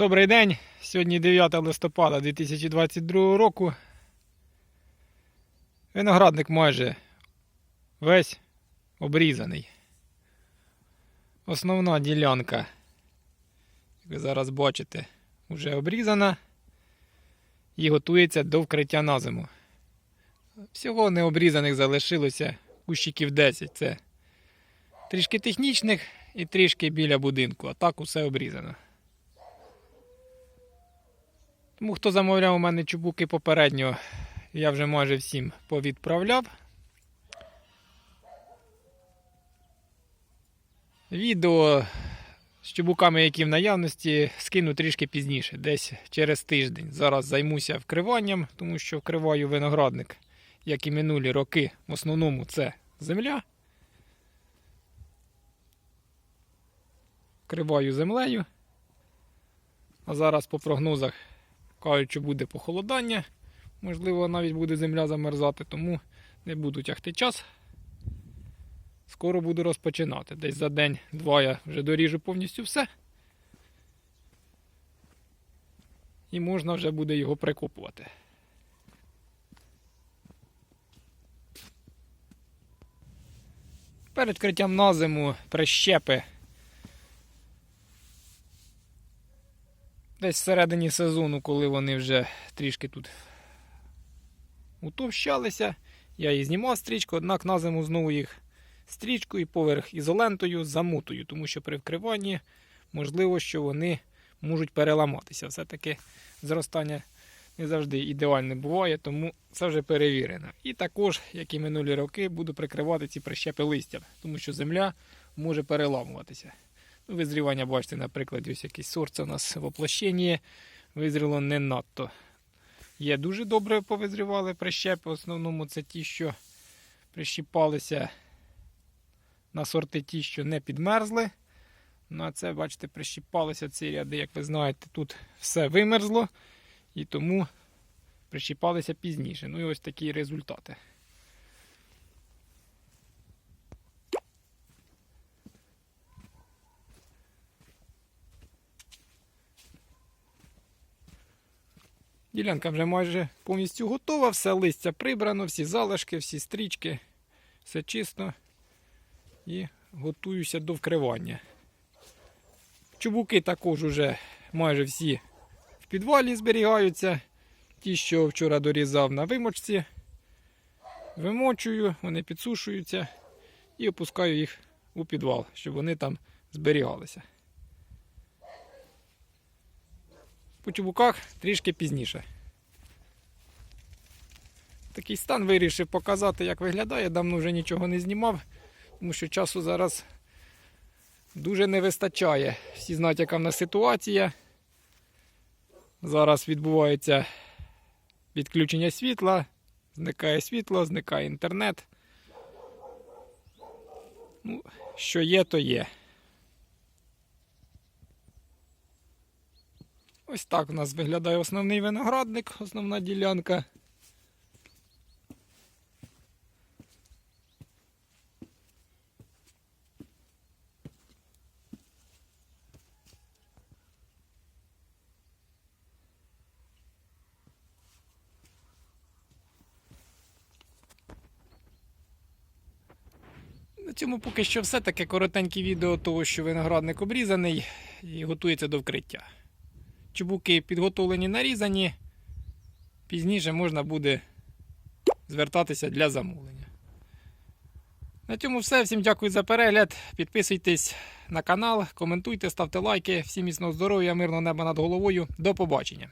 Добрий день. Сьогодні 9 листопада 2022 року. Виноградник майже весь обрізаний. Основна ділянка, як ви зараз бачите, вже обрізана і готується до вкриття на зиму. Всього необрізаних залишилося кущиків 10. Це трішки технічних і трішки біля будинку, а так усе обрізано. Тому хто замовляв у мене чубуки попередньо, я вже майже всім повідправляв. Відео з чубуками, які в наявності, скину трішки пізніше, десь через тиждень. Зараз займуся вкриванням, тому що вкриваю виноградник, як і минулі роки. В основному це земля. Вкриваю землею. А зараз по прогнозах Кажуть, що буде похолодання, можливо, навіть буде земля замерзати, тому не буду тягти час. Скоро буду розпочинати. Десь за день-два я вже доріжу повністю все. І можна вже буде його прикопувати. Перед криттям на зиму прищепи Десь всередині сезону, коли вони вже трішки тут утовщалися, я її знімав стрічку, однак на зиму знову їх стрічкою поверх ізолентою замутую, тому що при вкриванні можливо, що вони можуть переламатися. Все-таки зростання не завжди ідеальне буває, тому це вже перевірено. І також, як і минулі роки, буду прикривати ці прищепи листям, тому що земля може переламуватися. Визрівання, бачите, наприклад, ось якийсь сорт у нас в оплощенні визріло не надто. Є дуже добре повизрівали прищепи. В основному це ті, що прищіпалися на сорти ті, що не підмерзли. Ну, а це, бачите, прищіпалися ці ряди, як ви знаєте, тут все вимерзло і тому прищіпалися пізніше. Ну і ось такі результати. Ділянка вже майже повністю готова, все листя прибрано, всі залишки, всі стрічки, все чисто. І готуюся до вкривання. Чубуки також уже майже всі в підвалі зберігаються. Ті, що вчора дорізав на вимочці, вимочую, вони підсушуються і опускаю їх у підвал, щоб вони там зберігалися. По чубуках трішки пізніше. Такий стан вирішив показати, як виглядає. Давно вже нічого не знімав, тому що часу зараз дуже не вистачає. Всі знають, яка в нас ситуація. Зараз відбувається відключення світла, зникає світло, зникає інтернет. Ну, що є, то є. Ось так у нас виглядає основний виноградник, основна ділянка. На цьому поки що все таке коротеньке відео того, що виноградник обрізаний і готується до вкриття. Чубуки підготовлені нарізані. Пізніше можна буде звертатися для замовлення. На цьому все. Всім дякую за перегляд. Підписуйтесь на канал, коментуйте, ставте лайки. Всім міцного здоров'я, мирного неба над головою. До побачення!